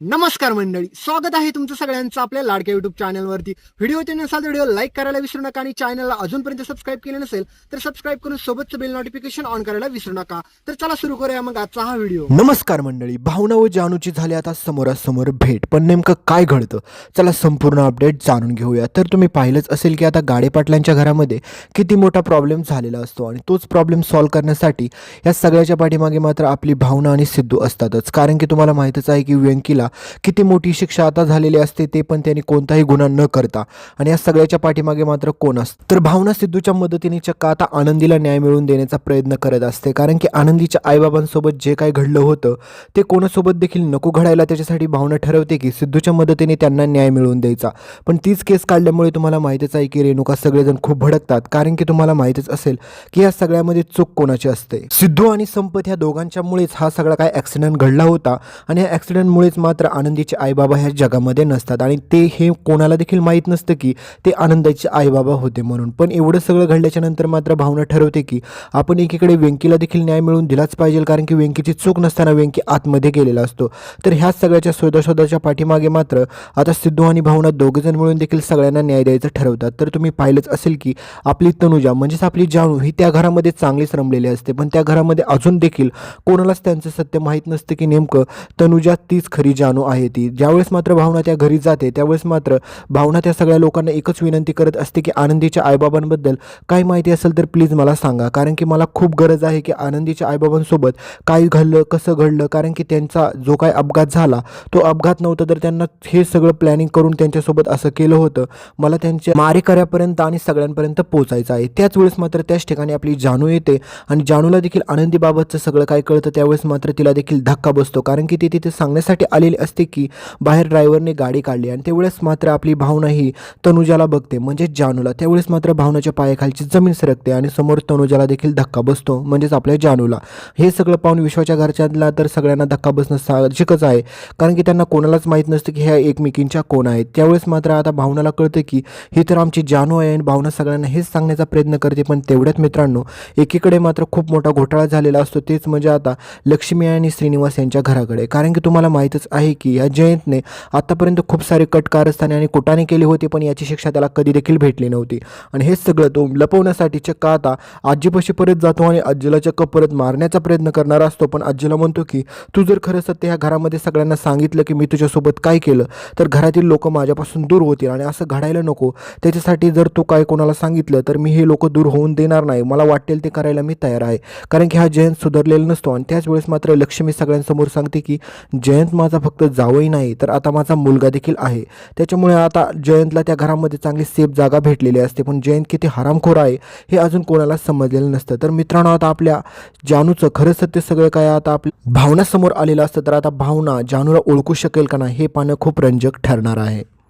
नमस्कार मंडळी स्वागत आहे तुमचं सगळ्यांचं आपल्या लाडक्या युट्यूब चॅनलवरती व्हिडिओ ते नसाल तर व्हिडिओ लाईक करायला विसरू नका आणि चॅनलला अजूनपर्यंत सबस्क्राईब केलं नसेल तर सबस्क्राईब करून सोबतचं बेल नोटिफिकेशन ऑन करायला विसरू नका. तर चला सुरू करूया मग आजचा हा व्हिडिओ. नमस्कार मंडळी भावना व जानूची झाली आता समोरासमोर भेट. पण नेमकं काय घडतं? चला संपूर्ण अपडेट जाणून घेऊया. तर तुम्ही पाहिलंच असेल की आता गाडे पाटलांच्या घरामध्ये किती मोठा प्रॉब्लेम झालेला असतो आणि तोच प्रॉब्लेम सॉल्व्ह करण्यासाठी या सगळ्याच्या पाठीमागे मात्र आपली भावना आणि सिद्धू असतातच. कारण की तुम्हाला माहीतच आहे की व्यंकीला किती मोठी शिक्षा आता झालेली असते ते पण त्यांनी कोणताही गुन्हा न करता. आणि या सगळ्याच्या पाठीमागे मात्र कोण असतं? तर भावना सिद्धूच्या मदतीने चक्क आता आनंदीला न्याय मिळवून देण्याचा प्रयत्न करत असते. कारण की आनंदीच्या आईबाबांसोबत जे काही घडलं होतं ते कोणासोबत देखील नको घडायला त्याच्यासाठी भावना ठरवते की सिद्धूच्या मदतीने त्यांना न्याय मिळवून द्यायचा. पण तीच केस काढल्यामुळे तुम्हाला माहितीच आहे की रेणुका सगळेजण खूप भडकतात. कारण की तुम्हाला माहितीच असेल की या सगळ्यामध्ये चूक कोणाची असते? सिद्धू आणि संपत ह्या दोघांच्यामुळेच हा सगळा काय ॲक्सिडेंट घडला होता? आणि या ॲक्सिडेंटमुळेच मात्र मात्र आनंदीचे आईबाबा ह्या जगामध्ये नसतात. आणि ते हे कोणाला देखील माहीत नसतं की ते आनंदाचे आईबाबा होते म्हणून. पण एवढं सगळं घडल्याच्या नंतर मात्र भावना ठरवते की आपण एकीकडे व्यंकीला देखील न्याय मिळवून दिलाच पाहिजे कारण की व्यंकीची चूक नसताना व्यंकी आतमध्ये गेलेला असतो. तर ह्या सगळ्याच्या शोधाशोधाच्या पाठीमागे मात्र आता सिद्धू आणि भावना दोघेजण मिळून देखील सगळ्यांना न्याय द्यायचं ठरवतात. तर तुम्ही पाहिलंच असेल की आपली तनुजा म्हणजेच आपली जानू ही त्या घरामध्ये चांगलीच रमलेली असते. पण त्या घरामध्ये अजून देखील कोणालाच त्यांचं सत्य माहीत नसतं की नेमकं तनुजा तीच खरी जानू आहे ती. ज्यावेळेस मात्र भावना त्या घरी जाते त्यावेळेस मात्र भावना त्या सगळ्या लोकांना एकच विनंती करत असते की आनंदीच्या आईबाबांबद्दल काय माहिती असेल तर प्लीज मला सांगा. कारण की मला खूप गरज आहे की आनंदीच्या आईबाबांसोबत काय घडलं कसं घडलं कारण की त्यांचा जो काय अपघात झाला तो अपघात नव्हता तर त्यांना हे सगळं प्लॅनिंग करून त्यांच्यासोबत असं केलं होतं. मला त्यांच्या मारेकऱ्यापर्यंत आणि सगळ्यांपर्यंत पोहोचायचं आहे. त्याच वेळेस मात्र त्याच ठिकाणी आपली जानू येते आणि जानूला देखील आनंदीबाबतचं सगळं काय कळतं त्यावेळेस मात्र तिला देखील धक्का बसतो. कारण की ती तिथे सांगण्यासाठी आलेली असते की बाहेर ड्रायव्हरने गाडी काढली आणि त्यावेळेस मात्र आपली भावना ही तनुजाला बघते म्हणजेच जानूला. त्यावेळेस मात्र भावनाच्या पायाखालची जमीन सरकते आणि समोर तनुजाला देखील धक्का बसतो म्हणजेच आपल्या जानूला. हे सगळं पाहून विश्वाच्या घरच्यांना तर सगळ्यांना धक्का बसणं साहजिकच आहे कारण की त्यांना कोणालाच माहीत नसतं की ह्या एकमेकींच्या कोण आहेत. त्यावेळेस मात्र आता भावनाला कळतं की ही तर आमची जानू आहे आणि भावना सगळ्यांना हेच सांगण्याचा प्रयत्न करते पण तेवढ्यात मित्रांनो एकीकडे मात्र खूप मोठा घोटाळा झालेला असतो तेच म्हणजे आता लक्ष्मी आणि श्रीनिवास यांच्या घराकडे. कारण की तुम्हाला माहीतच आहे की या जयंतने आतापर्यंत खूप सारे कट कारस्थाने आणि कुटाने केले होते पण याची शिक्षा त्याला कधी देखील भेटली नव्हती. आणि हे सगळं तो लपवण्यासाठी चक्क आता आजीपाशी परत जातो आणि आजीला चक्क परत मारण्याचा प्रयत्न करणार असतो पण आजीला म्हणतो की तू जर खरं सत्य ह्या घरामध्ये सगळ्यांना सांगितलं की मी तुझ्यासोबत काय केलं तर घरातील लोक माझ्यापासून दूर होतील आणि असं घडायला नको. त्याच्यासाठी जर तू काय कोणाला सांगितलं तर मी हे लोक दूर होऊन देणार नाही. मला वाटेल ते करायला मी तयार आहे. कारण की हा जयंत सुधारलेला नसतो आणि त्याच वेळेस मात्र लक्ष्मी सगळ्यांसमोर सांगते की जयंत माझा फक्त जावई नाही तर आता माझा मुलगा देखील आहे. त्याच्यामुळे आता जयंतला त्या घरामध्ये चांगली सेफ जागा भेटलेली असते पण जयंत किती हरामखोर आहे हे अजून कोणाला समजलेलं नसतं. तर मित्रांनो आता आपल्या जानूचं खरं सत्य सगळं काय आता आपल्या भावनासमोर आलेलं असतं तर आता भावना जानूला ओळखू शकेल का नाही हे पाहणं खूप रंजक ठरणार आहे.